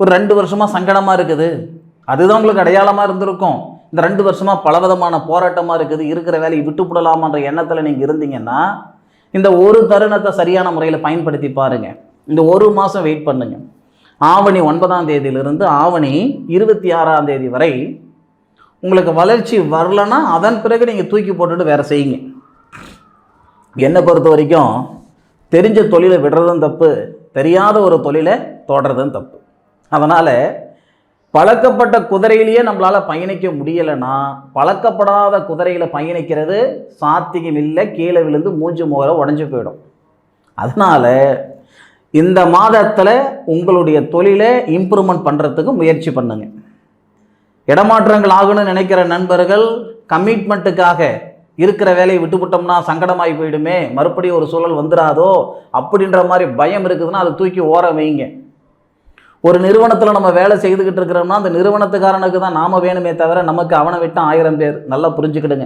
ஒரு ரெண்டு வருஷமாக சங்கடமாக இருக்குது. அதுதான் உங்களுக்கு அடையாளமாக இருந்திருக்கும். இந்த ரெண்டு வருஷமாக பலவிதமான போராட்டமாக இருக்குது. இருக்கிற வேலையை விட்டுப்படலாமான்ற எண்ணத்தில் நீங்கள் இருந்தீங்கன்னா இந்த ஒரு தருணத்தை சரியான முறையில் பயன்படுத்தி பாருங்கள் இந்த ஒரு மாதம் வெயிட் பண்ணுங்க. ஆவணி ஒன்பதாம் தேதியிலிருந்து ஆவணி இருபத்தி ஆறாம் தேதி வரை உங்களுக்கு வளர்ச்சி வரலன்னா அதன் பிறகு நீங்கள் தூக்கி போட்டுட்டு வேற செய்யுங்க. என்னை பொறுத்த வரைக்கும் தெரிஞ்ச தொழிலை விடுறதும் தப்பு தெரியாத ஒரு தொழிலை தொடர்றதும் தப்பு. அதனால் பழக்கப்பட்ட குதிரையிலேயே நம்மளால் பயணிக்க முடியலைன்னா பழக்கப்படாத குதிரையில் பயணிக்கிறது சாத்தியம் இல்லை. கீழே விழுந்து மூஞ்சி முகர உடஞ்சி போயிடும். அதனால் இந்த மாதத்தில் உங்களுடைய தொழிலை இம்ப்ரூவ்மெண்ட் பண்ணுறதுக்கு முயற்சி பண்ணுங்க. இடமாற்றங்கள் ஆகணும்னு நினைக்கிற நண்பர்கள் கமிட்மெண்ட்டுக்காக இருக்கிற வேலையை விட்டுவிட்டோம்னா சங்கடமாகி போயிடுமே. மறுபடியும் ஒரு சூழல் வந்துடாதோ அப்படின்ற மாதிரி பயம் இருக்குதுன்னா அதை தூக்கி ஓர வைங்க. ஒரு நிறுவனத்தில் நம்ம வேலை செய்துக்கிட்டு இருக்கிறோம்னா அந்த நிறுவனத்துக்காரனுக்கு தான் நாம வேணுமே தவிர நமக்கு அவனை விட்டால் ஆயிரம் பேர். நல்லா புரிஞ்சுக்கிடுங்க.